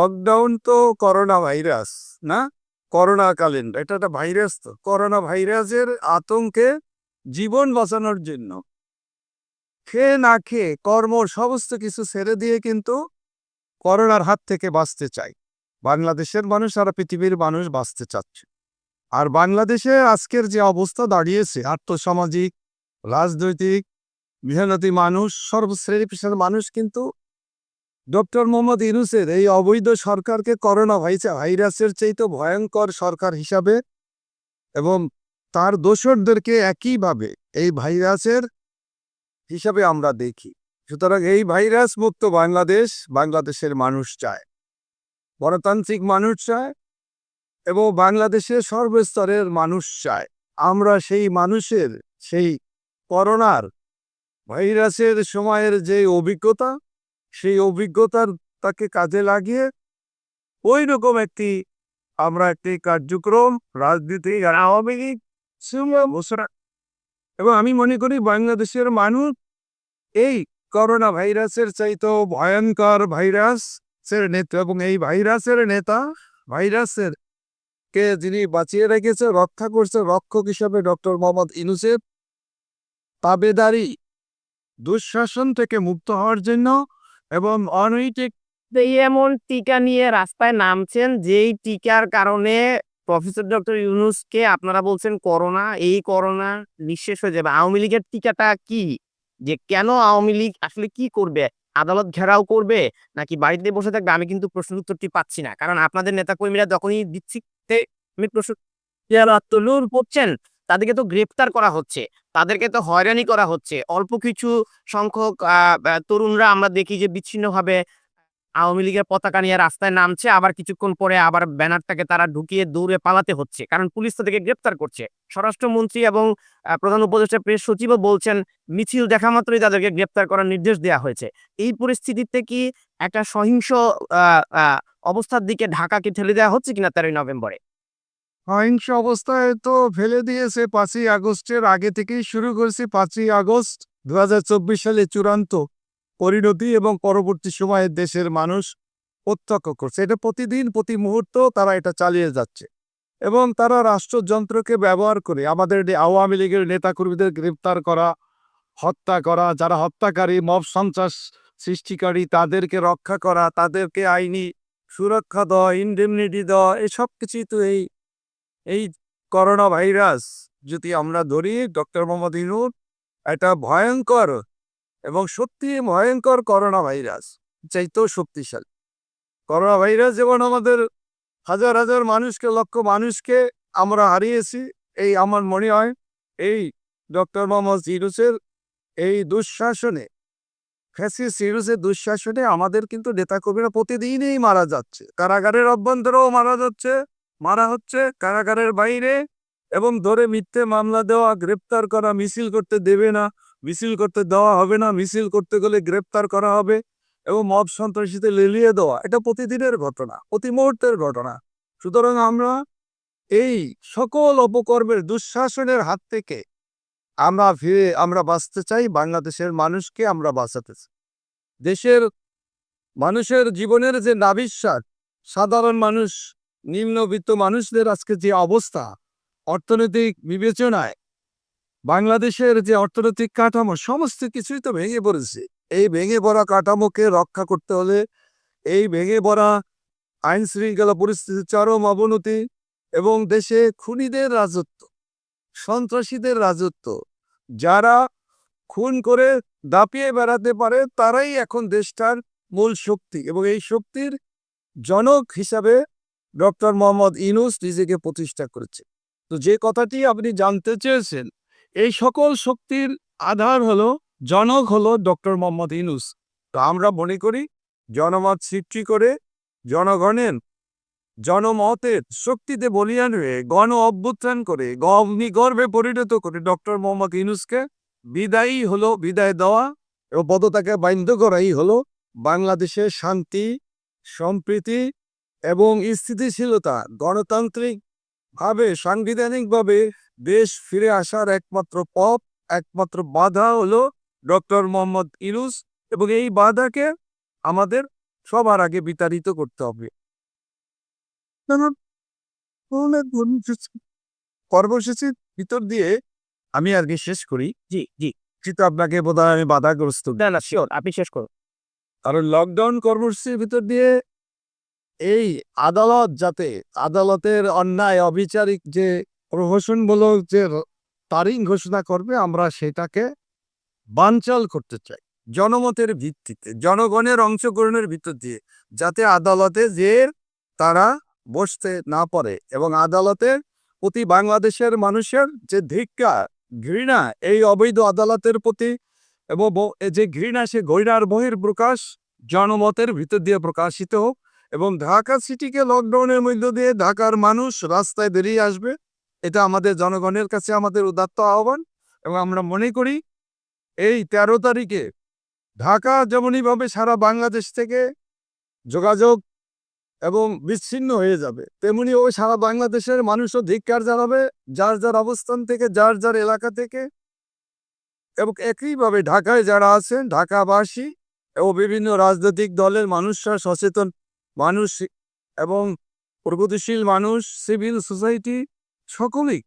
Lockdown তো corona virus না? করোনাকালীন এটা একটা ভাইরাস তো। করোনা ভাইরাসের আতঙ্কে জীবন বাঁচানোর জন্য খেয়ে না খেয়ে কর্ম সমস্ত কিছু ছেড়ে দিয়ে কিন্তু করোনার হাত থেকে বাঁচতে চাই বাংলাদেশের মানুষ সারা পৃথিবীর মানুষ বাঁচতে চাচ্ছে। আর বাংলাদেশে আজকের যে অবস্থা দাঁড়িয়েছে, আর্থসামাজিক, রাজনৈতিক, মেহনতি মানুষ, সর্বশ্রেণী পেশার মানুষ কিন্তু ডক্টর মোহাম্মদ ইউনুসের এই অবৈধ সরকারকে করোনা ভাইরাসের চাইতে ভয়ঙ্কর সরকার হিসাবে এবং তার দোষরদেরকে একইভাবে এই ভাইরাসের হিসাবে আমরা দেখি। সুতরাং এই ভাইরাস মুক্ত বাংলাদেশ, বাংলাদেশের মানুষ চায়, গণতান্ত্রিক মানুষ চায় এবং বাংলাদেশের সর্বস্তরের মানুষ চায়। আমরা সেই মানুষের, সেই করোনার, ভাইরাসের সময়ের যে অভিজ্ঞতা সেই অভিজ্ঞতার তাকে কাজে লাগিয়ে ওই রকম একটি আমরা একটি কার্যক্রম, রাজনীতি, আওয়ামী লীগ এবং আমি মনে করি বাংলাদেশের মানুষ এই করোনা ভাইরাসের চাইতেও ভয়ঙ্কর ভাইরাসের নেতা এবং এই ভাইরাসের নেতা ভাইরাসের কে যিনি বাঁচিয়ে রেখেছে, রক্ষা করছে রক্ষক হিসাবে ডক্টর মোহাম্মদ ইনুসেফ তাবেদারি, দুঃশাসন থেকে মুক্ত হওয়ার জন্য এবং অনৈতিক এমন টিকা নিয়ে রাস্তায় নামছেন, যেই টিকার কারণে প্রফেসর ডক্টর ইউনুসকে আপনারা বলছেন করোনা, এই করোনা নিঃশেষ হয়ে যাবে। আওয়ামী লীগের টিকাটা কি? যে কেন আওয়ামী লীগ আসলে কি করবে? আদালত ঘেরাও করবে? নাকি বাড়িতে বসে থাকবে? আমি কিন্তু প্রশ্ন উত্তরটি পাচ্ছি না। কারণ আপনাদের নেতাকর্মীরা যখনই দিচ্ছি আমি প্রশ্ন পড়ছেন তাদেরকে তো গ্রেপ্তার করা হচ্ছে, তাদেরকে তো হয়রানি করা হচ্ছে। অল্প কিছু সংখ্যক তরুণরা আমরা দেখি যে বিচ্ছিন্নভাবে আওয়ামী লীগের পতাকা নিয়ে রাস্তায় নামছে, আবার কিছুক্ষণ পরে আবার ব্যানারটাকে তারা ঢুকিয়ে দৌড়ে পালাতে হচ্ছে। কারণ পুলিশ তাদেরকে গ্রেপ্তার করছে। স্বরাষ্ট্রমন্ত্রী এবং প্রধান উপদেষ্টা প্রেস সচিবও বলছেন, মিছিল দেখা মাত্রই তাদেরকে গ্রেপ্তার করার নির্দেশ দেওয়া হয়েছে। এই পরিস্থিতিতে কি একটা সহিংস অবস্থার দিকে ঢাকাকে ঠেলে দেওয়া হচ্ছে কিনা তেরোই নভেম্বরে? সহিংস অবস্থায় তো ফেলে দিয়েছে পাঁচই আগস্টের আগে থেকেই শুরু করেছে পাঁচই আগস্ট দুহাজার চব্বিশ সালে চূড়ান্ত পরিণতি এবং পরবর্তী সময়ে দেশের মানুষ প্রত্যক্ষ করছে। এটা প্রতিদিন, প্রতি মুহূর্ত তারা এটা চালিয়ে যাচ্ছে এবং তারা রাষ্ট্রযন্ত্রকে ব্যবহার করে আমাদের আওয়ামী লীগের নেতাকর্মীদের গ্রেপ্তার করা, হত্যা করা, যারা হত্যাকারী, মব সন্ত্রাস সৃষ্টিকারী, তাদেরকে রক্ষা করা, তাদেরকে আইনি সুরক্ষা দেওয়া ইনডেমনিটি দেওয়া, এসব কিছুই তো এই এই করোনা ভাইরাস যদি আমরা ধরি, ডক্টর মোহাম্মদ ইনুর এটা ভয়ঙ্কর এবং সত্যি ভয়ঙ্কর করোনা ভাইরাস চাইতেও শক্তিশালী। করোনা ভাইরাস যেমন আমাদের হাজার হাজার মানুষকে, লক্ষ মানুষকে আমরা হারিয়েছি, এই আমার মনে হয় এই ডক্টর মোহাম্মদ ইউনুসের এই দুঃশাসনে ফ্যাসিস ইউনুসের দুঃশাসনে আমাদের কিন্তু নেতাকর্মীরা প্রতিদিনই মারা যাচ্ছে, কারাগারের অভ্যন্তরেও মারা যাচ্ছে। মারা হচ্ছে, কারাগারের বাইরে এবং ধরে মিথ্যে মামলা দেওয়া, গ্রেপ্তার করা, মিছিল করতে দেবে না, মিছিল করতে দেওয়া হবে না, মিছিল করতে গেলে গ্রেপ্তার করা হবে এবং মব সন্ত্রাসীতে লেলিয়ে দেওয়া। এটা প্রতিদিনের ঘটনা, প্রতি মুহূর্তের ঘটনা। সুতরাং আমরা এই সকল অপকর্মের দুঃশাসনের হাত থেকে আমরা ফিরে, আমরা বাঁচতে চাই, বাংলাদেশের মানুষকে আমরা বাঁচাতে চাই। দেশের মানুষের জীবনের যে নাবিশ্বাস সাধারণ মানুষ নিম্নবিত্ত মানুষদের আজকে যে অবস্থা, অর্থনৈতিক বিবেচনায় বাংলাদেশের যে অর্থনৈতিক কাঠামো, সমস্ত কিছুই তো ভেঙে পড়েছে। এই ভেঙে পড়া কাঠামোকে রক্ষা করতে হলে এই ভেঙে পড়া আইন শৃঙ্খলা পরিস্থিতির চরম অবনতি এবং দেশে খুনিদের রাজত্ব, সন্ত্রাসীদের রাজত্ব, যারা খুন করে দাপিয়ে বেড়াতে পারে, তারাই এখন দেশটার মূল শক্তি এবং এই শক্তির জনক হিসাবে ডক্টর মোহাম্মদ ইনুস নিজেকে প্রতিষ্ঠা করেছে। তো যে কথাটি আপনি জানতে চেয়েছেন, এই সকল শক্তির আধার হলো, জনক হলো ডক্টর মোহাম্মদ ইনুস তো আমরা মনে করি, জনমত সৃষ্টি করে জনগণের জনমতের শক্তিতে বলিয়ান হয়ে গণ অভ্যুত্থান করে অগ্নিগর্ভে পরিণত করে ডক্টর মোহাম্মদ ইনুসকে বিদায়ী হলো, বিদায় দেওয়া এবং পদতাকে বাধ্য করাই হলো বাংলাদেশের শান্তি, সম্প্রীতি এবং স্থিতিশীলতা গণতান্ত্রিক ভাবে সাংবিধানিকভাবে দেশ ফিরে আসার একমাত্র পথ একমাত্র বাধা হলো ডক্টর মোহাম্মদ ইরুস এবং এই বাধাকে আমাদের সবার আগে বিতাড়িত করতে হবে। কর্মসূচি কর্মসূচির ভিতর দিয়ে আমি আর কি শেষ করি। জি জি। কিন্তু আপনাকে বোধহয় আমি বাধাগ্রস্ত না না শিওর আপনি শেষ করুন। কারণ লকডাউন কর্মসূচির ভিতর দিয়ে এই আদালত যাতে আদালতের অন্যায় অবিচারিক যে প্রহসনমূলক যে তারিখ ঘোষণা করবে, আমরা সেটাকে বানচাল করতে চাই। জনমতের ভিত্তিতে, জনগণের অংশগ্রহণের ভিতর দিয়ে যাতে আদালতে যে তারা বসতে না পারে এবং আদালতের প্রতি বাংলাদেশের মানুষের যে ধিক্কার ঘৃণা, এই অবৈধ আদালতের প্রতি এবং যে ঘৃণা, সে ঘৃণার বহির প্রকাশ জনমতের ভিতর দিয়ে প্রকাশিত হোক এবং ঢাকা সিটিকে লকডাউনের মধ্য দিয়ে ঢাকার মানুষ রাস্তায় বেরিয়ে আসবে, এটা আমাদের জনগণের কাছে আমাদের উদাত্ত আহ্বান এবং আমরা মনে করি এই তেরো তারিখে ঢাকা যেমনইভাবে সারা বাংলাদেশ থেকে যোগাযোগ এবং বিচ্ছিন্ন হয়ে যাবে তেমনি ওই সারা বাংলাদেশের মানুষও ধিক্কার জানাবে, যার যার অবস্থান থেকে, যার যার এলাকা থেকে এবং একইভাবে ঢাকায় যারা আছেন, ঢাকাবাসী এবং বিভিন্ন রাজনৈতিক দলের মানুষরা সচেতন মানুষ এবং প্রগতিশীল মানুষ, সিভিল সোসাইটি সকলেই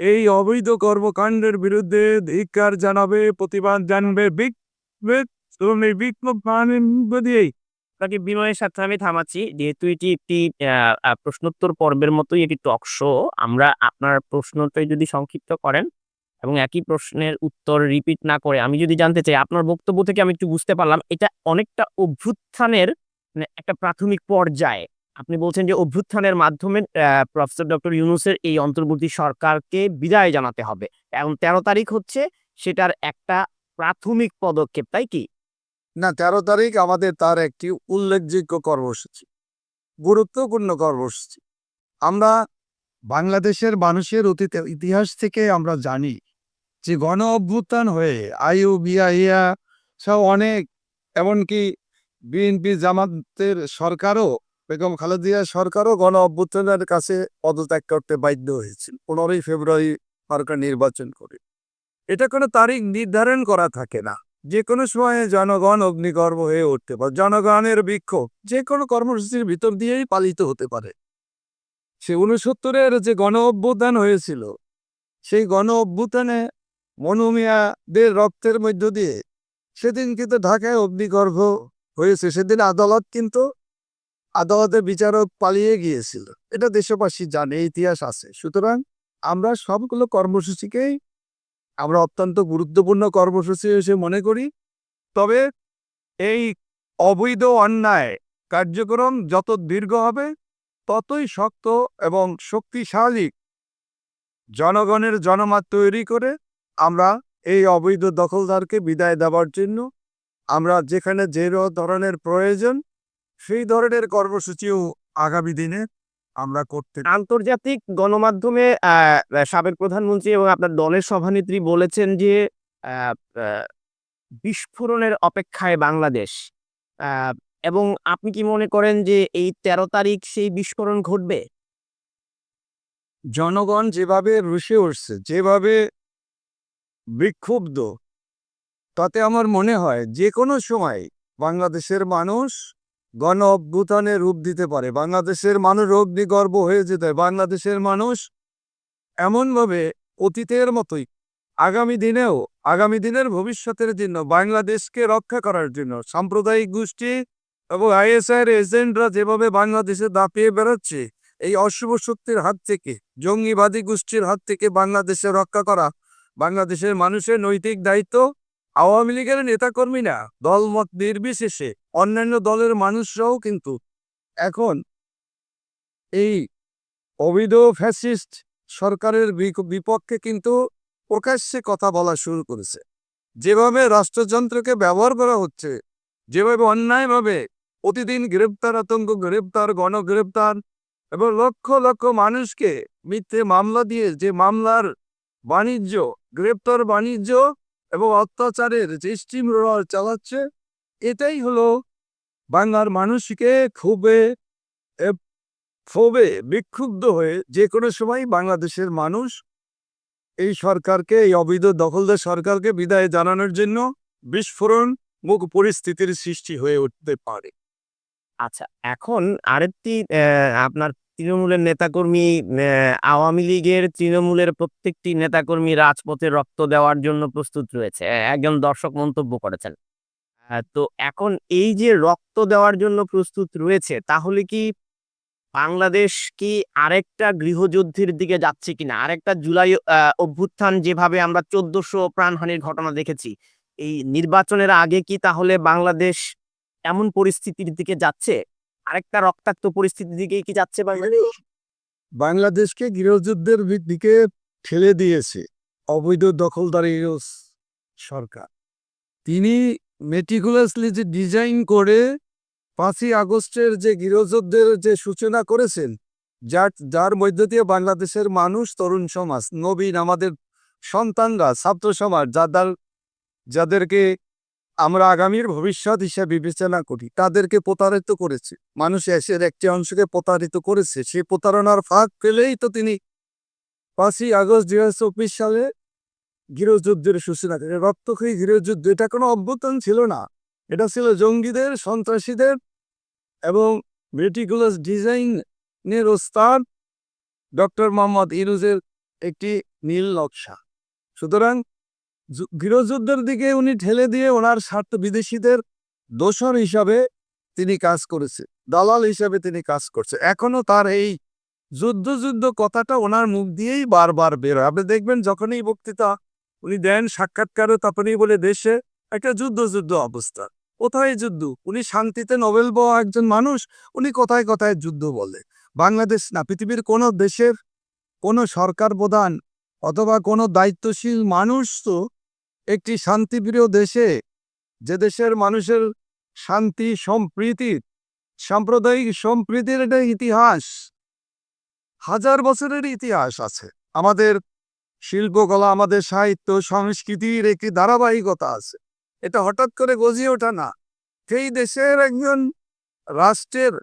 এই অবৈধ কর্মকাণ্ডের বিরুদ্ধে ধিক্কার জানাবে, প্রতিবাদ জানবে দিয়েই। আপনাকে বিনয়ের সাথে আমি থামাচ্ছি। যেহেতু এটি একটি প্রশ্নোত্তর পর্বের মতোই একটি টক শো, আমরা আপনার প্রশ্নটাই যদি সংক্ষিপ্ত করেন এবং একই প্রশ্নের উত্তর রিপিট না করে আমি যদি জানতে চাই, আপনার বক্তব্য থেকে আমি একটু বুঝতে পারলাম, এটা অনেকটা অভ্যুত্থানের একটা প্রাথমিক পর্যায়ে। আপনি বলছেন যে অভ্যুত্থানের মাধ্যমে প্রফেসর ডক্টর ইউনুসের এই অন্তর্বর্তী সরকারকে বিদায় জানাতে হবে। এবং তেরো তারিখ হচ্ছে, সেটার একটা প্রাথমিক পদক্ষেপ, তাই কি? না, তেরো তারিখ আমাদের তার একটি উল্লেখযোগ্য কর্মসূচি, গুরুত্বপূর্ণ কর্মসূচি। আমরা বাংলাদেশের মানুষের অতীত, ইতিহাস থেকে আমরা জানি যে গণ অভ্যুত্থান হয়ে আইউ বিআইয়া সব অনেক, এমনকি বিএনপি জামাতের সরকারও, বেগম খালেদিয়া সরকারও গণ অভ্যুত্থানের কাছে পদত্যাগ করতে বাধ্য হয়েছিল পনেরোই ফেব্রুয়ারি সরকার নির্বাচন করে। এটা কোনো তারিখ নির্ধারণ করা থাকে না। যে কোনো সময়ে জনগণ অগ্নিগর্ভ হয়ে উঠতে পারে। জনগণের বিক্ষোভ যে কোনো কর্মসূচির ভিতর দিয়েই পালিত হতে পারে। সে উনসত্তরের যে গণ অভ্যুত্থান হয়েছিল, সেই গণ অভ্যুত্থানে মনুমিয়াদের রক্তের মধ্য দিয়ে সেদিন কিন্তু ঢাকায় অগ্নিগর্ভ হয়েছে, সেদিন আদালত কিন্তু আদালতের বিচারক পালিয়ে গিয়েছিল। এটা দেশবাসী জানে ইতিহাস আছে। সুতরাং আমরা সবগুলো কর্মসূচিকেই আমরা অত্যন্ত গুরুত্বপূর্ণ কর্মসূচি হিসেবে মনে করি। তবে এই অবৈধ অন্যায় কার্যক্রম যত দীর্ঘ হবে, ততই শক্ত এবং শক্তিশালী জনগণের জনমত তৈরি করে আমরা এই অবৈধ দখলদারকে বিদায় দেওয়ার জন্য আমরা যেখানে যে ধরনের প্রয়োজন সেই ধরনের কর্মসূচিও আগামী দিনে আমরা করতে আন্তর্জাতিক গণমাধ্যমে সাবেক প্রধানমন্ত্রী এবং আপনার দলের সভানেত্রী বলেছেন যে বিস্ফোরণের অপেক্ষায় বাংলাদেশ। আহ, এবং আপনি কি মনে করেন যে এই তেরো তারিখ সেই বিস্ফোরণ ঘটবে? জনগণ যেভাবে রুষে উঠছে যেভাবে বিক্ষুব্ধ তাতে আমার মনে হয় যে কোনো সময় বাংলাদেশের মানুষ গণ অভ্যুত্থানে রূপ দিতে পারে। বাংলাদেশের মানুষ অগ্নিগর্ভ হয়ে যেতে বাংলাদেশের মানুষ এমনভাবে অতীতের মতোই আগামী দিনেও, আগামী দিনের ভবিষ্যতের জন্য, বাংলাদেশকে রক্ষা করার জন্য, সাম্প্রদায়িক গোষ্ঠী এবং আইএসআইয়ের এজেন্টরা যেভাবে বাংলাদেশে দাপিয়ে বেরোচ্ছে এই অশুভ শক্তির হাত থেকে, জঙ্গিবাদী গোষ্ঠীর হাত থেকে বাংলাদেশে রক্ষা করা, বাংলাদেশের মানুষের নৈতিক দায়িত্ব আওয়ামী লীগের নেতাকর্মীরা দলমত নির্বিশেষে অন্যান্য দলের মানুষরাও কিন্তু এখন এই অবৈধ ফ্যাসিস্ট সরকারের বিপক্ষে কিন্তু প্রকাশ্যে কথা বলা শুরু করেছে। যেভাবে রাষ্ট্রযন্ত্রকে ব্যবহার করা হচ্ছে, যেভাবে অন্যায়ভাবে প্রতিদিন গ্রেপ্তার, আতঙ্ক গ্রেপ্তার, গণগ্রেপ্তার এবং লক্ষ লক্ষ মানুষকে মিথ্যে মামলা দিয়ে যে মামলার বাণিজ্য, গ্রেপ্তার বাণিজ্য এবং অত্যাচারের যে স্টিম রোলার চালাচ্ছে এটাই হলো বাংলার মানুষকে এ, ক্ষোভে বিক্ষুব্ধ হয়ে যে কোনো সময় বাংলাদেশের মানুষ এই সরকারকে এই অবৈধ দখলদার সরকারকে বিদায় জানানোর জন্য বিস্ফোরণ মুখ পরিস্থিতির সৃষ্টি হয়ে উঠতে পারে। আচ্ছা এখন আরেকটি আপনার তৃণমূলের নেতাকর্মী আওয়ামী লীগের তৃণমূলের প্রত্যেকটি নেতাকর্মী রাজপথে রক্ত দেওয়ার জন্য প্রস্তুত রয়েছে। একজন দর্শক মন্তব্য করেছেন। তো এখন এই যে রক্ত দেওয়ার জন্য প্রস্তুত রয়েছে, তাহলে কি বাংলাদেশ কি আরেকটা গৃহযুদ্ধের দিকে যাচ্ছে কিনা? আরেকটা জুলাই অভ্যুত্থান যেভাবে আমরা চোদ্দশো প্রাণহানির ঘটনা দেখেছি, এই নির্বাচনের আগে কি তাহলে বাংলাদেশ এমন পরিস্থিতির দিকে যাচ্ছে? আরেকটা রক্তাক্ত পরিস্থিতির দিকে কি যাচ্ছে বাংলাদেশ? বাংলাদেশকে গৃহযুদ্ধের দিকে ঠেলে দিয়েছে অবৈধ দখলদারি সরকার। তিনি মেটিকুলাসলি যে ডিজাইন করে পাঁচই আগস্টের যে গৃহযুদ্ধের যে সূচনা করেছেন, যার যার মধ্য দিয়ে বাংলাদেশের মানুষ, তরুণ সমাজ, নবীন, আমাদের সন্তানরা, ছাত্র সমাজ, যাদের, যাদেরকে আমরা আগামীর ভবিষ্যৎ হিসেবে বিবেচনা করি। তাদেরকে প্রতারিত করেছে। মানুষ এসের একটি অংশকে প্রতারিত করেছে। সেই প্রতারণার ফাঁক পেলেই তো তিনি পাঁচই আগস্ট দুই হাজার চব্বিশ সালে গৃহযুদ্ধের সূচনা করে রক্তক্ষয়ী গৃহযুদ্ধ, এটা কোনো অভ্যুত্থান ছিল না। এটা ছিল জঙ্গিদের, সন্ত্রাসীদের এবং মেটিকুলাস ডিজাইনের ওস্তাদ ডক্টর মোহাম্মদ ইরুজের একটি নীল নকশা। সুতরাং গৃহযুদ্ধের দিকে উনি ঠেলে দিয়ে ওনার স্বার্থ বিদেশিদের দোষর হিসাবে তিনি কাজ করেছে, দালাল হিসাবে তিনি কাজ করছে। এখনও তার এই যুদ্ধ যুদ্ধ কথাটা ওনার মুখ দিয়েই বারবার বের হয় আপনি দেখবেন যখনই বক্তৃতা উনি দেন সাক্ষাৎকারে, তখনই বলে দেশে একটা যুদ্ধ যুদ্ধ অবস্থা। কোথায় যুদ্ধ? উনি শান্তিতে নোবেল পাওয়া একজন মানুষ, উনি কোথায় কোথায় যুদ্ধ বলে। বাংলাদেশ না, পৃথিবীর কোনো দেশের কোনো সরকার প্রধান অথবা কোনো দায়িত্বশীল মানুষ তো একটি শান্তিপ্রিয় দেশে, যে দেশের মানুষের শান্তি সম্প্রীতির সাম্প্রদায়িক সম্প্রীতির একটা ইতিহাস, হাজার বছরের ইতিহাস আছে। আমাদের শিল্পকলা, আমাদের সাহিত্য, সংস্কৃতির একটি ধারাবাহিকতা আছে। এটা হঠাৎ করে গজিয়ে ওঠা না। সেই দেশের একজন রাষ্ট্রের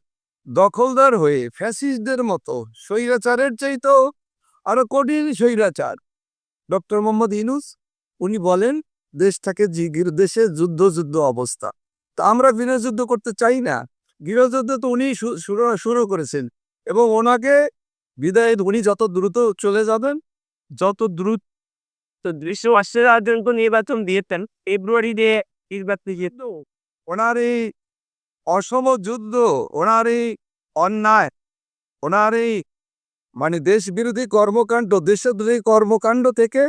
দখলদার হয়ে ফ্যাসিস্টদের মতো স্বৈরাচারের চাইতেও আরও কঠিন স্বৈরাচার। ডক্টর মোহাম্মদ ইনুস উনি বলেন দেশটাকে দেশে যুদ্ধ যুদ্ধ অবস্থা। তা আমরা গৃহযুদ্ধ করতে চাই না। গৃহযুদ্ধ তো উনি শুরু করেছেন। এবং ওনাকে বিদায় উনি যত দ্রুত চলে যাবেন যত দ্রুত তো আশি নির্বাচন দিয়েছেন ফেব্রুয়ারিতে নির্বাচন ওনার এই অসম যুদ্ধ ওনার এই অন্যায় ওনার এই মানে দেশ বিরোধী কর্মকাণ্ড দেশদ্রোহী কর্মকাণ্ড থেকে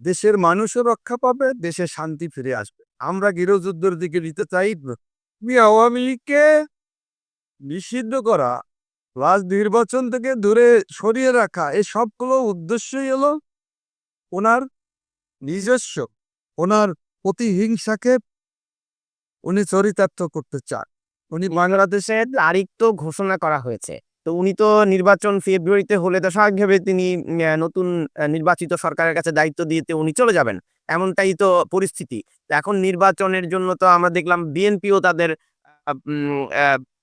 দেশের মানুষও রক্ষা পাবে, দেশে শান্তি ফিরে আসবে। আমরা গৃহযুদ্ধের দিকে নিতে চাই তুমি আওয়ামী লীগকে নিষিদ্ধ করা রাজ নির্বাচন থেকে দূরে সরিয়ে রাখা এই সবগুলো উদ্দেশ্যই হলো ওনার নিজস্ব, ওনার প্রতিহিংসাকে উনি চরিতার্থ করতে চান। উনি বাংলাদেশের দেশের তারিখ তো ঘোষণা করা হয়েছে। তো উনি তো নির্বাচন ফেব্রুয়ারিতে হলে তো স্বাভাবিকভাবে তিনি নতুন নির্বাচিত সরকারের কাছে দায়িত্ব দিয়েতে উনি চলে যাবেন। এমনটাই তো পরিস্থিতি। এখন নির্বাচনের জন্য তো আমরা দেখলাম বিএনপিও তাদের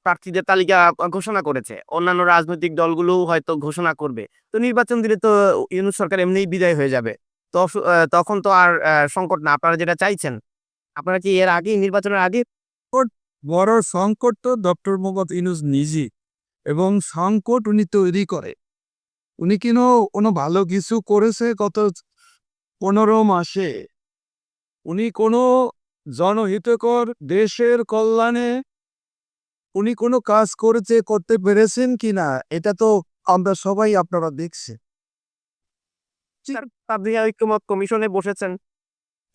প্রার্থীদের তালিকা ঘোষণা করেছে। অন্যান্য রাজনৈতিক দলগুলোও হয়তো ঘোষণা করবে। তো নির্বাচন দিলে তো ইউনুস সরকার এমনিই বিদায় হয়ে যাবে। তো তখন তো আর সংকট না। আপনারা যেটা চাইছেন, আপনারা কি এর আগে নির্বাচনের আগে বড় সংকট তো ডক্টর মোহাম্মদ ইনুস নিজে এবং সংকট উনি তৈরি করে। উনি কেন কোনো ভালো কিছু করেছে গত পনেরো মাসে। উনি কোনো জনহিতকর দেশের কল্যাণে উনি কোনো কাজ করেছে করতে পেরেছেন কিনা এটা তো আমরা সবাই আপনারা দেখছি ঐক্যমত কমিশনে বসেছেন।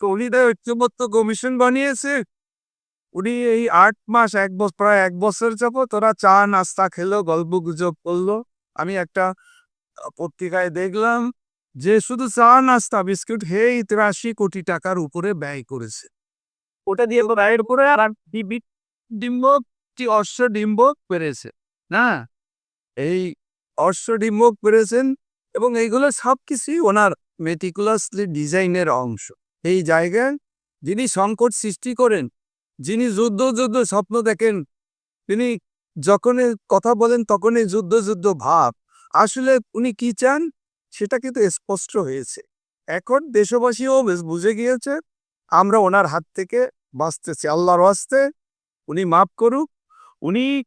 কলিদা ঐক্যমত্য কমিশন বানিয়েছে। উনি এই আট মাস, এক বছর প্রায় এক বছর যাব তোরা চা, নাস্তা খেলো, গল্প গুজব করল। আমি একটা পত্রিকায় দেখলাম যে শুধু চা, নাস্তা, বিস্কুট হেই তিরাশি কোটি টাকার উপরে ব্যয় করেছে। ওটা দিয়ে ব্যয়ের উপরে আর ডিম্ব অশ্ব ডিম্ব পেরেছে, না? এই অশ্ব ডিম্ব পেরেছেন এবং এইগুলো সব কিছুই ওনার মেটিকুলাসলি ডিজাইনের অংশ। এই জায়গায় যিনি সংকট সৃষ্টি করেন যিনি যুদ্ধ যুদ্ধ স্বপ্ন দেখেন, তিনি যখনই কথা বলেন তখনই যুদ্ধ যুদ্ধ ভাব। আসলে উনি কি চান? সেটা কিন্তু স্পষ্ট হয়েছে। এখন দেশবাসীও বেশ বুঝে গিয়েছে, আমরা ওনার হাত থেকে বাঁচতেছি, আল্লাহর আসতে উনি মাফ করুক। উনি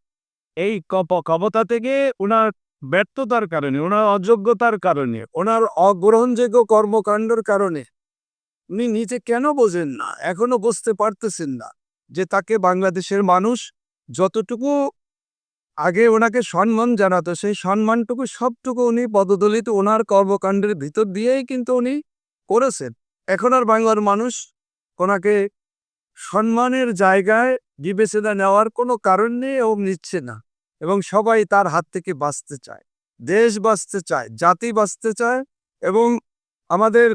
এই কপ- ক্ষমতা থেকে ওনার ব্যর্থতার কারণে ওনার অযোগ্যতার কারণে ওনার অগ্রহণযোগ্য কর্মকাণ্ডর কারণে উনি নিজে কেন বোঝেন না? এখনও বুঝতে পারতেছেন না। যে তাকে বাংলাদেশের মানুষ যতটুকু আগে ওনাকে সম্মান জানাতো, সেই সম্মানটুকু সবটুকু উনি পদদলিত ওনার কর্মকাণ্ডের ভিতর দিয়েই কিন্তু উনি করেছেন। এখন আর বাংলার মানুষ ওনাকে সম্মানের জায়গায় বিবেচনা নেওয়ার কোনো কারণ নেই, ও নিচ্ছে না এবং সবাই তার হাত থেকে বাঁচতে চায়, দেশ বাঁচতে চায়, জাতি বাঁচতে চায় এবং আমাদের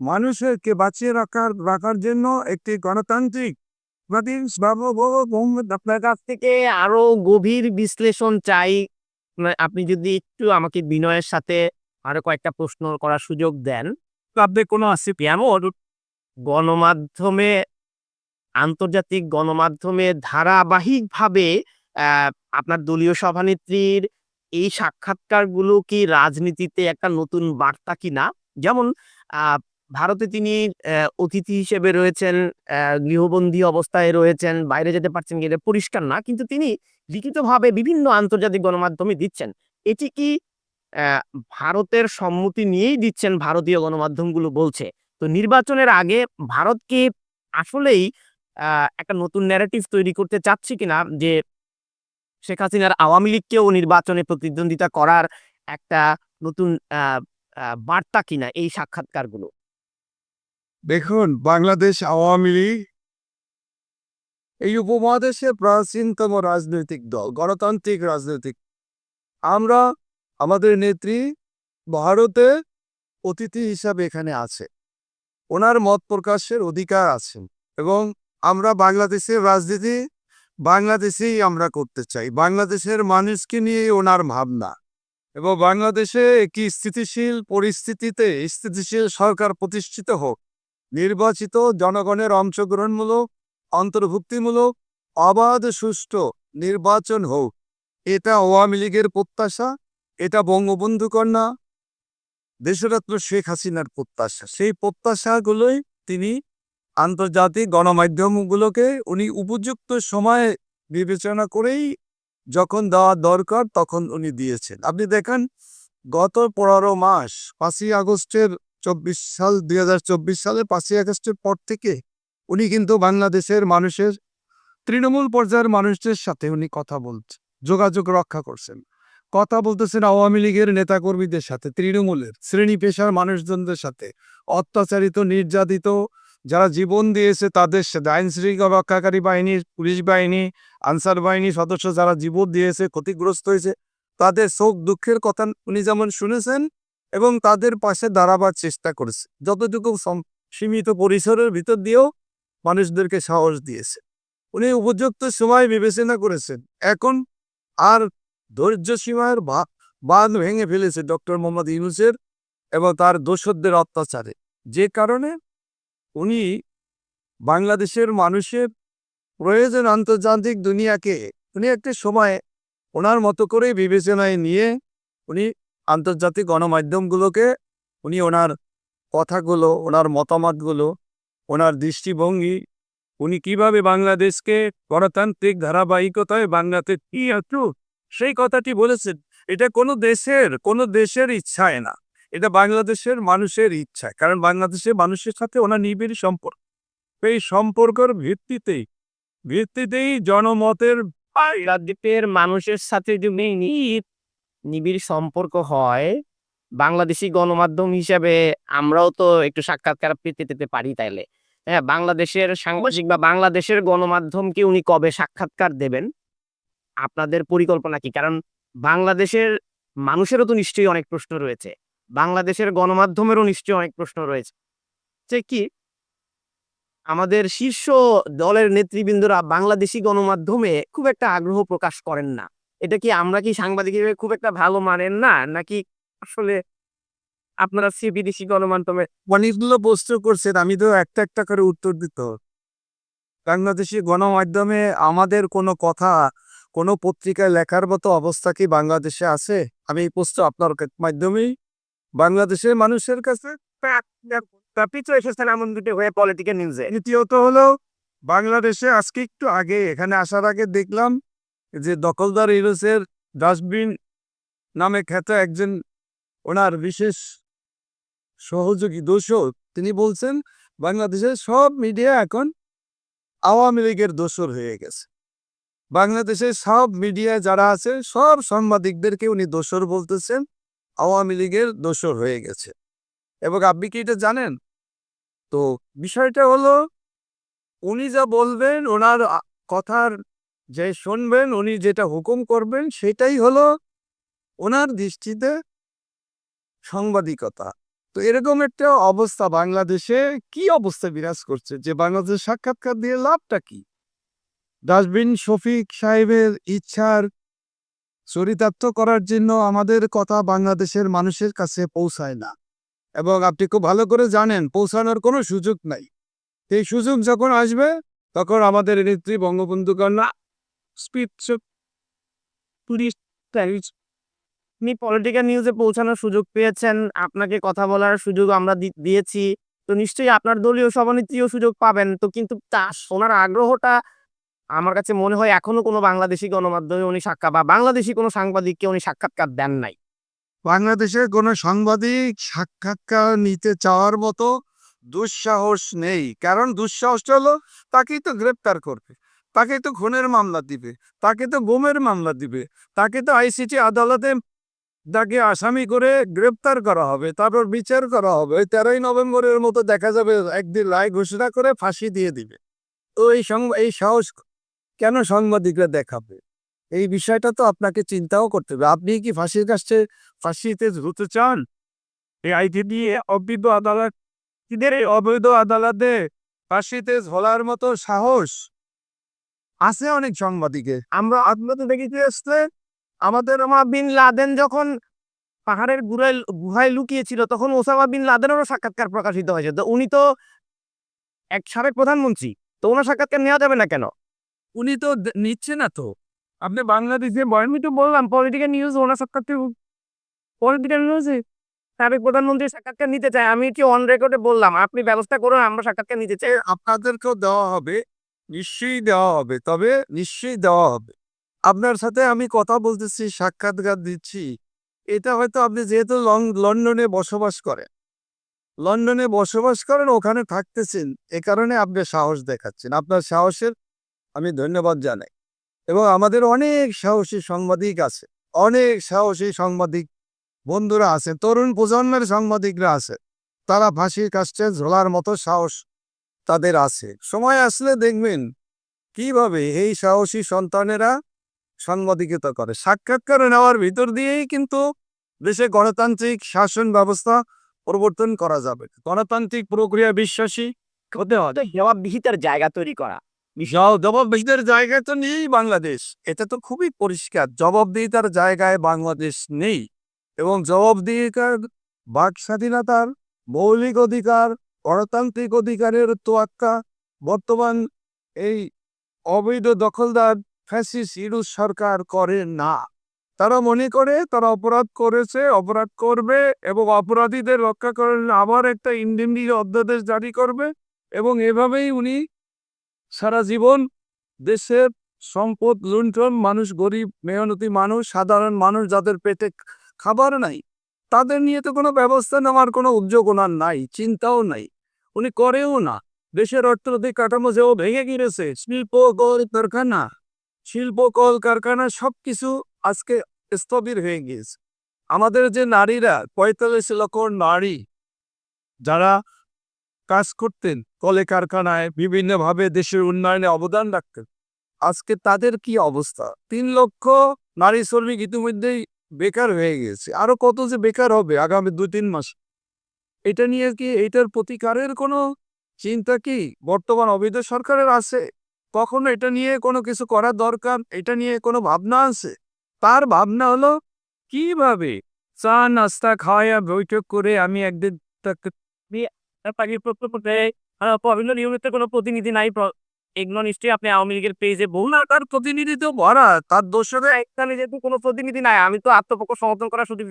মানুষেরকে বাঁচিয়ে রাখার রাখার জন্য একটি গণতান্ত্রিক আপনার কাছ থেকে আরও গভীর বিশ্লেষণ চাই। মানে আপনি যদি একটু আমাকে বিনয়ের সাথে আরও কয়েকটা প্রশ্ন করার সুযোগ দেন। আপনি কোনো আছে যেমন গণমাধ্যমে আন্তর্জাতিক গণমাধ্যমে ধারাবাহিকভাবে আহ, আপনার দলীয় সভানেত্রীর এই সাক্ষাৎকারগুলো কি রাজনীতিতে একটা নতুন বার্তা কিনা? যেমন আহ, ভারতে তিনি অতিথি হিসেবে রয়েছেন গৃহবন্দী অবস্থায় রয়েছেন, বাইরে যেতে পারছেন এটা পরিষ্কার না, কিন্তু তিনি লিখিতভাবে বিভিন্ন আন্তর্জাতিক গণমাধ্যমে দিচ্ছেন। এটি কি ভারতের সম্মতি নিয়েই দিচ্ছেন ভারতীয় গণমাধ্যমগুলো বলছে? তো নির্বাচনের আগে ভারত কি আসলেই একটা নতুন ন্যারেটিভ তৈরি করতে চাচ্ছে কিনা? যে শেখ হাসিনার আওয়ামী লীগকেও নির্বাচনে প্রতিদ্বন্দ্বিতা করার একটা নতুন বার্তা কিনা এই সাক্ষাৎকারগুলো? দেখুন, বাংলাদেশ আওয়ামী লীগ এই উপমহাদেশের প্রাচীনতম রাজনৈতিক দল, গণতান্ত্রিক রাজনৈতিক। আমরা, আমাদের নেত্রী ভারতে অতিথি হিসাবে এখানে আছে। ওনার মত প্রকাশের অধিকার আছেন এবং আমরা বাংলাদেশের রাজনীতি বাংলাদেশেই আমরা করতে চাই। বাংলাদেশের মানুষকে নিয়ে ওনার ভাবনা এবং বাংলাদেশে একটি স্থিতিশীল পরিস্থিতিতে, স্থিতিশীল সরকার প্রতিষ্ঠিত হোক নির্বাচিত জনগণের অংশগ্রহণমূলক, অন্তর্ভুক্তিমূলক, অবাধ, সুষ্ঠু নির্বাচন হোক। এটা আওয়ামী লীগের প্রত্যাশা, এটা বঙ্গবন্ধু কন্যা, দেশরত্ন শেখ হাসিনার প্রত্যাশা। সেই প্রত্যাশাগুলোই তিনি আন্তর্জাতিক গণমাধ্যমগুলোকে উনি উপযুক্ত সময়ে বিবেচনা করেই যখন দেওয়া দরকার তখন উনি দিয়েছেন। আপনি দেখেন, গত পনেরো মাস, পাঁচই আগস্টের চব্বিশ সাল, দুই হাজার চব্বিশ সালের পাঁচই আগস্টের পর থেকে উনি কিন্তু বাংলাদেশের মানুষের, তৃণমূল পর্যায়ের মানুষদের সাথে উনি কথা বলছেন যোগাযোগ রক্ষা করছেন। কথা বলতেছেন আওয়ামী লীগের নেতাকর্মীদের সাথে, তৃণমূলের, শ্রেণি পেশার মানুষজনদের সাথে। অত্যাচারিত, নির্যাতিত, যারা জীবন দিয়েছে তাদের সাথে, আইন শৃঙ্খলা রক্ষাকারী বাহিনীর পুলিশ বাহিনী, আনসার বাহিনী সদস্য যারা জীবন দিয়েছে, ক্ষতিগ্রস্ত হয়েছে, তাদের শোক দুঃখের কথা উনি যেমন শুনেছেন এবং তাদের পাশে দাঁড়াবার চেষ্টা করেছে। যতটুকু সম- সীমিত পরিসরের ভিতর দিয়েও মানুষদেরকে সাহস দিয়েছে। উনি উপযুক্ত সময় বিবেচনা করেছেন। এখন আর ধৈর্য সীমার বাঁধ ভেঙে ফেলেছে ডক্টর মোহাম্মদ ইউনুসের এবং তার দোসরদের অত্যাচারে। যে কারণে উনি বাংলাদেশের মানুষের প্রয়োজন আন্তর্জাতিক দুনিয়াকে উনি একটা সময় ওনার মতো করে বিবেচনায় নিয়ে উনি আন্তর্জাতিক গণমাধ্যমগুলোকে উনি ওনার কথাগুলো, ওনার মতামতগুলো, ওনার দৃষ্টিভঙ্গি, উনি কীভাবে বাংলাদেশকে গণতান্ত্রিক ধারাবাহিকতায় বাংলাতে কি একটু সেই কথাটি বলেছেন। এটা কোনো দেশের কোনো দেশের ইচ্ছায় না। এটা বাংলাদেশের মানুষের ইচ্ছা কারণ বাংলাদেশের মানুষের সাথে ওনার নিবিড় সম্পর্ক। এই সম্পর্কের ভিত্তিতেই ভিত্তিতেই জনমতের মানুষের সাথে যদি নিবিড় সম্পর্ক হয়, বাংলাদেশি গণমাধ্যম হিসাবে আমরাও তো একটু সাক্ষাৎকার পেতে পেতে পারি তাইলে। হ্যাঁ বাংলাদেশের সাংবাদিক বা বাংলাদেশের গণমাধ্যমকে উনি কবে সাক্ষাৎকার দেবেন? আপনাদের পরিকল্পনা কি? কারণ বাংলাদেশের মানুষেরও তো নিশ্চয়ই অনেক প্রশ্ন রয়েছে, বাংলাদেশের গণমাধ্যমেরও নিশ্চয়ই অনেক প্রশ্ন রয়েছে। যে কি? আমাদের শীর্ষ দলের নেতৃবৃন্দরা বাংলাদেশি গণমাধ্যমে খুব একটা আগ্রহ প্রকাশ করেন না। এটা কি আমরা কি সাংবাদিক হিসেবে খুব একটা ভালো মানেন না? নাকি আসলে আপনারা সে বিদেশি গণমাধ্যমে অনেকগুলো প্রশ্ন করছেন আমি তো একটা একটা করে উত্তর দিত বাংলাদেশি গণমাধ্যমে আমাদের কোনো কথা কোনো পত্রিকায় লেখার মতো অবস্থা কি বাংলাদেশে আছে? আমি এই প্রশ্ন আপনার মাধ্যমেই বাংলাদেশের মানুষের কাছে পিছু এসেছেন এমন দুটো হয়ে পলিটিক্যাল নিউজে দ্বিতীয়ত হলো বাংলাদেশে আজকে একটু আগে এখানে আসার আগে দেখলাম যে দখলদার ইউনুসের ডাস্টবিন নামে খ্যাত একজন ওনার বিশেষ সহযোগী দোষর তিনি বলছেন, বাংলাদেশের সব মিডিয়া এখন আওয়ামী লীগের দোষর হয়ে গেছে। বাংলাদেশের সব মিডিয়া যারা আছে, সব সাংবাদিকদেরকে উনি দোষর বলতেছেন, আওয়ামী লীগের দোষর হয়ে গেছে। এবং আপনি কি এটা জানেন? তো বিষয়টা হলো, উনি যা বলবেন, ওনার কথার যে শুনবেন, উনি যেটা হুকুম করবেন, সেটাই হলো ওনার দৃষ্টিতে সাংবাদিকতা। তো এরকম একটা অবস্থা বাংলাদেশে কি অবস্থা বিরাজ করছে? যে বাংলাদেশ সাক্ষাৎকার দিয়ে লাভটা কি? ডাস্টবিন শফিক সাহেবের ইচ্ছার চরিতার্থ করার জন্য আমাদের কথা বাংলাদেশের মানুষের কাছে পৌঁছায় না। এবং আপনি খুব ভালো করে জানেন, পৌঁছানোর কোনো সুযোগ নাই। এই সুযোগ যখন আসবে, তখন আমাদের নেত্রী বঙ্গবন্ধু কন্যা স্পিচ পুলিশ আপনি পলিটিক্যাল নিউজে পৌঁছানোর সুযোগ পেয়েছেন, আপনাকে কথা বলার সুযোগ আমরা দিয়েছি, তো নিশ্চয়ই আপনার দলীয় সভানেত্রীও সুযোগ পাবেন, তো কিন্তু তা শোনার আগ্রহটা আমার কাছে মনে হয় এখনও কোনো বাংলাদেশি গণমাধ্যমে উনি সাক্ষাৎ, বা বাংলাদেশি কোনো সাংবাদিককে উনি সাক্ষাৎকার দেন নাই। বাংলাদেশের কোনো সাংবাদিক সাক্ষাৎকার নিতে চাওয়ার মতো দুঃসাহস নেই, কারণ দুঃসাহসটা হলো তাকেই তো গ্রেপ্তার করবে। তাকে তো খুনের মামলা দিবে, তাকে তো বোমের মামলা দিবে, তাকে তো আইসিটি আদালতে তাকে আসামি করে গ্রেপ্তার করা হবে, তারপর বিচার করা হবে। ওই তেরোই নভেম্বরের মতো দেখা যাবে একদিন রায় ঘোষণা করে ফাঁসি দিয়ে দিবে। তো এই এই সাহস কেন সাংবাদিকরা দেখাবে? এই বিষয়টা তো আপনাকে চিন্তাও করতে হবে। আপনি কি ফাঁসির কাছে, ফাঁসিতে ঝুলতে চান? এই আইটি দিয়ে অবৈধ আদালত, কিদের এই অবৈধ আদালতে ফাঁসিতে ঝোলার মতো সাহস? আছে অনেক সাংবাদিকে। আমরা আপনাদের দেখেছি আসতে আমাদের ওসামা বিন লাদেন যখন পাহাড়ের গুড়ায় গুহায় লুকিয়েছিল তখন ওসামা বিন লাদেনেরও সাক্ষাৎকার প্রকাশিত হয়েছে। তো উনি তো এক সাবেক প্রধানমন্ত্রী তো ওনার সাক্ষাৎকার নেওয়া যাবে না কেন? উনি তো নিচ্ছে না তো। আপনি বাংলাদেশে আমি তো বললাম পলিটিক্যাল নিউজ ওনার সাক্ষাৎকার পলিটিক্যাল নিউজে সাবেক প্রধানমন্ত্রী সাক্ষাৎকার নিতে চাই আমি কি অন রেকর্ডে বললাম? আপনি ব্যবস্থা করুন আমরা সাক্ষাৎকার নিতে চাই। আপনাদেরকেও দেওয়া হবে। নিশ্চয়ই দেওয়া হবে। তবে নিশ্চয়ই দেওয়া হবে। আপনার সাথে আমি কথা বলতেছি, সাক্ষাৎকার দিচ্ছি। এটা হয়তো আপনি যেহেতু লন- লন্ডনে বসবাস করেন। লন্ডনে বসবাস করেন, ওখানে থাকতেছেন। এ কারণে আপনি সাহস দেখাচ্ছেন। আপনার সাহসের আমি ধন্যবাদ জানাই। এবং আমাদের অনেক সাহসী সাংবাদিক আছে। অনেক সাহসী সাংবাদিক বন্ধুরা আছে তরুণ প্রজন্মের সাংবাদিকরা আছে তারা ফাঁসির কাছে ঝোলার মতো সাহস তাদের আছে। সময় আসলে দেখবেন কীভাবে এই সাহসী সন্তানেরা সাংবাদিকতা করে। সাক্ষাৎকার নেওয়ার ভিতর দিয়েই কিন্তু দেশে গণতান্ত্রিক শাসন ব্যবস্থা পরিবর্তন করা যাবে। গণতান্ত্রিক প্রক্রিয়া বিশ্বাসী হতে হবে। তো জবাবদিহিতার জায়গা তৈরি করা। জবাবদিহিতার জায়গা তো নেই বাংলাদেশ। এটা তো খুবই পরিষ্কার। জবাবদিহিতার জায়গায় বাংলাদেশ নেই। এবং জবাবদিহিতার বাক স্বাধীনতার মৌলিক অধিকার গণতান্ত্রিক অধিকারের তোয়াক্কা। বর্তমান এই অবৈধ দখলদার ফ্যাসিস ইরুস সরকার করে না। তারা মনে করে, তারা অপরাধ করেছে, অপরাধ করবে এবং অপরাধীদের রক্ষা করেন আবার একটা ইন্ডিমনি অধ্যাদেশ জারি করবে এবং এভাবেই উনি সারা জীবন দেশের সম্পদ লুণ্ঠন, মানুষ গরিব, মেহনতি মানুষ, সাধারণ মানুষ যাদের পেটে খাবার নাই তাদের নিয়ে তো কোনো ব্যবস্থা নেওয়ার কোনো উদ্যোগ ওনার নাই, চিন্তাও নাই। উনি করেও না। দেশের অর্থনৈতিক কাঠামো যেও ভেঙে গিয়েছে, শিল্প, কল, কারখানা, শিল্প, কল, কারখানা সব কিছু আজকে স্থবির হয়ে গিয়েছে। আমাদের যে নারীরা, পঁয়তাল্লিশ লক্ষ নারী যারা কাজ করতেন, কলে, কারখানায় বিভিন্নভাবে দেশের উন্নয়নে অবদান রাখতেন, আজকে তাদের কি অবস্থা? তিন লক্ষ নারী শ্রমিক ইতিমধ্যেই বেকার হয়ে গেছে। আরও কত যে বেকার হবে আগামী দুই তিন মাস। এটা নিয়ে কি এইটার প্রতিকারের কোনো চিন্তা কি? বর্তমান অবৈধ সরকারের আছে? কখনো এটা নিয়ে কোনো কিছু করার দরকার? এটা নিয়ে কোনো ভাবনা আছে? তার ভাবনা হলো, কীভাবে চা, নাস্তা খাওয়া বৈঠক করে আমি একদিন বিভিন্ন নিয়মিত কোনো প্রতিনিধি নাই এগুলো নিশ্চয়ই আপনি আওয়ামী লীগের পেজে বহু না তার প্রতিনিধি তো ভরা তার দোষরে এখানে যেহেতু কোনো প্রতিনিধি নাই আমি তো আত্মপক্ষ সমর্থন করার সুযোগ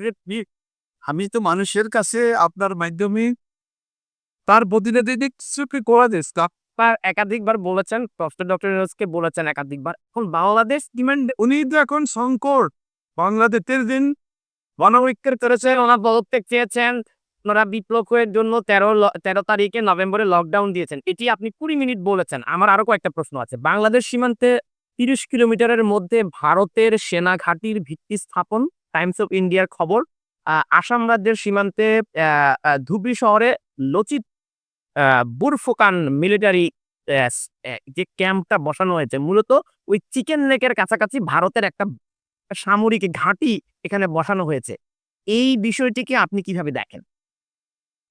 আমি তো মানুষের কাছে আপনার মাধ্যমে তার প্রতিনিধি করা একবার একাধিকবার বলেছেন প্রফেসর ডক্টর ইউনুসকে বলেছেন একাধিকবার। এখন বাংলাদেশ ডিমান্ড উনি তো এখন সংকট বাংলাদেশের দিন মানবিকের করেছেন ওনার পদত্যাগ চেয়েছেন। ওনারা বিপ্লবের জন্য তেরো তেরো তারিখে নভেম্বরে লকডাউন দিয়েছেন। এটি আপনি কুড়ি মিনিট বলেছেন। আমার আরও কয়েকটা প্রশ্ন আছে। বাংলাদেশ সীমান্তে তিরিশ কিলোমিটারের মধ্যে ভারতের সেনা ঘাঁটির ভিত্তি স্থাপন, টাইমস অফ ইন্ডিয়ার খবর আসাম রাজ্যের সীমান্তে ধুবড়ি শহরে লচিত বুরফোকান মিলিটারি যে ক্যাম্পটা বসানো হয়েছে, মূলত ওই চিকেন লেকের কাছাকাছি ভারতের একটা সামরিক ঘাঁটি এখানে বসানো হয়েছে। এই বিষয়টিকে আপনি কীভাবে দেখেন?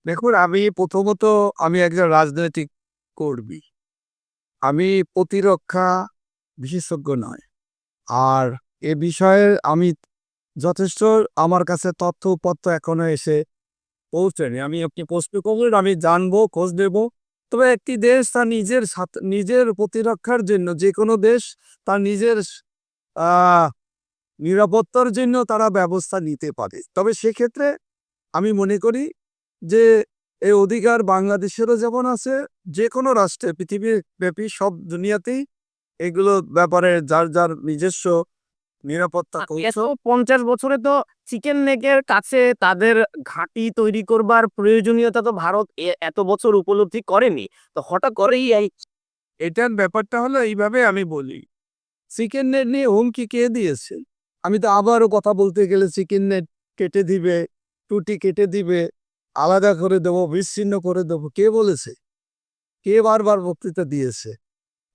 দেখুন, আমি প্রথমত, আমি একজন রাজনৈতিক কর্মী। আমি প্রতিরক্ষা বিশেষজ্ঞ নয়। আর এ বিষয়ে আমি যথেষ্ট আমার কাছে তথ্য উপত্য এখনও এসে পৌঁছায়নি আমি আপনি প্রশ্ন করলেন, আমি জানব, খোঁজ নেব। তবে একটি দেশ তার নিজের সাথ- নিজের প্রতিরক্ষার জন্য যে কোনো দেশ তার নিজের নিরাপত্তার জন্য তারা ব্যবস্থা নিতে পারে। তবে সেক্ষেত্রে আমি মনে করি যে এই অধিকার বাংলাদেশেরও যেমন আছে যে কোনো রাষ্ট্রে পৃথিবীর ব্যাপী সব দুনিয়াতেই এগুলো ব্যাপারে যার যার নিজস্ব নিরাপত্তা পঞ্চাশ বছরে তো চিকেন নেকের কাছে তাদের ঘাঁটি তৈরি করবার প্রয়োজনীয়তা তো ভারত এত বছর উপলব্ধি করেনি। তো হঠাৎ করেই এই এটার ব্যাপারটা হলো এইভাবে আমি বলি। চিকেন নেট নিয়ে হুমকি কে দিয়েছে? আমি তো আবারও কথা বলতে গেলে চিকেন নেট কেটে দিবে টুটি কেটে দিবে আলাদা করে দেব, বিচ্ছিন্ন করে দেব। কে বলেছে? কে বারবার বক্তৃতা দিয়েছে?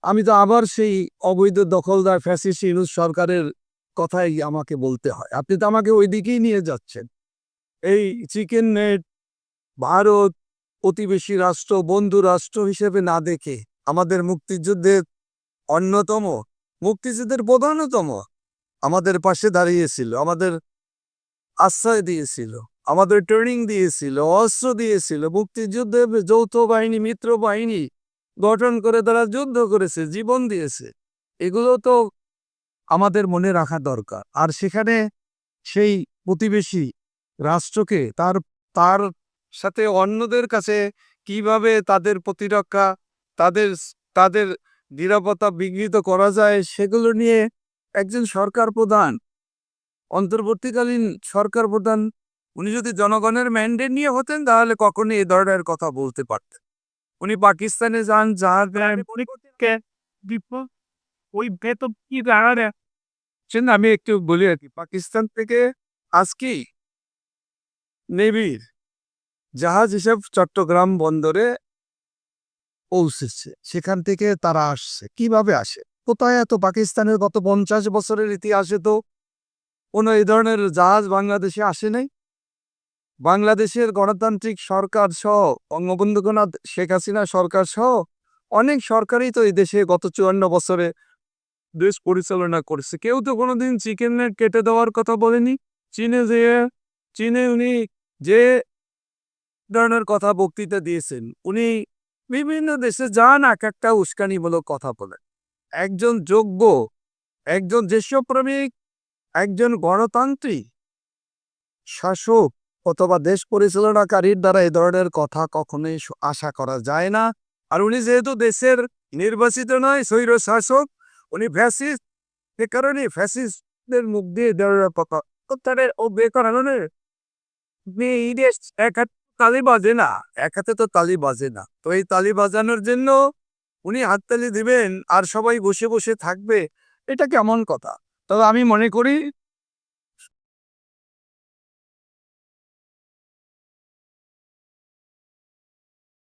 আমি তো আবার সেই অবৈধ দখলদার ফ্যাসিস্ট ইউনুস সরকারের কথাই আমাকে বলতে হয়। আপনি তো আমাকে ওই দিকেই নিয়ে যাচ্ছেন। এই চিকেন নেট ভারত প্রতিবেশী রাষ্ট্র, বন্ধু রাষ্ট্র হিসেবে না দেখে আমাদের মুক্তিযুদ্ধের অন্যতম, মুক্তিযুদ্ধের প্রধানতম আমাদের পাশে দাঁড়িয়েছিল, আমাদের আশ্রয় দিয়েছিল। আমাদের ট্রেনিং দিয়েছিল, অস্ত্র দিয়েছিল, মুক্তিযুদ্ধে যৌথ বাহিনী, মিত্র বাহিনী গঠন করে তারা যুদ্ধ করেছে, জীবন দিয়েছে। এগুলো তো আমাদের মনে রাখা দরকার। আর সেখানে সেই প্রতিবেশী রাষ্ট্রকে তার তার সাথে অন্যদের কাছে কীভাবে তাদের প্রতিরক্ষা, তাদের তাদের নিরাপত্তা বিঘ্নিত করা যায়, সেগুলো নিয়ে একজন সরকার প্রধান, অন্তর্বর্তীকালীন সরকার প্রধান উনি যদি জনগণের ম্যান্ডেট নিয়ে হতেন তাহলে কখনই এ ধরনের কথা বলতে পারতেন। উনি পাকিস্তানে যান যার ওই ভেতর কি দাঁড়ানে আমি একটু বলি আর কি। পাকিস্তান থেকে আজকেই নেভির জাহাজ হিসেব চট্টগ্রাম বন্দরে পৌঁছেছে। সেখান থেকে তারা আসছে। কীভাবে আসে? কোথায় এত পাকিস্তানের গত পঞ্চাশ বছরের ইতিহাসে তো কোনো এই ধরনের জাহাজ বাংলাদেশে আসে নাই? বাংলাদেশের গণতান্ত্রিক সরকার সহ বঙ্গবন্ধু কন্যা শেখ হাসিনা সরকার সহ অনেক সরকারই তো এই দেশে গত চুয়ান্ন বছরে দেশ পরিচালনা করেছে। কেউ তো কোনোদিন চিকেন নেট কেটে দেওয়ার কথা বলেনি। চীনে যে, চীনে উনি যে ধরনের কথা বক্তৃতা দিয়েছেন, উনি বিভিন্ন দেশে যান এক একটা উস্কানিমূলক কথা বলেন। একজন যোগ্য, একজন দেশপ্রেমিক, একজন গণতান্ত্রিক শাসক অথবা দেশ পরিচালনাকারীর দ্বারা এই ধরনের কথা কখনোই আশা করা যায় না। আর উনি যেহেতু দেশের নির্বাচিত নয়, স্বৈর শাসক, উনি ফ্যাসিস্ট, সে কারণে ফ্যাসিস্টদের মুখ দিয়ে ধরনের কথা তাদের ও বেকারণে দেশ এক হাতে তালি বাজে না, এক হাতে তো তালি বাজে না। তো এই তালি বাজানোর জন্য উনি হাততালি দিবেন আর সবাই বসে বসে থাকবে, এটা কেমন কথা? তবে আমি মনে করি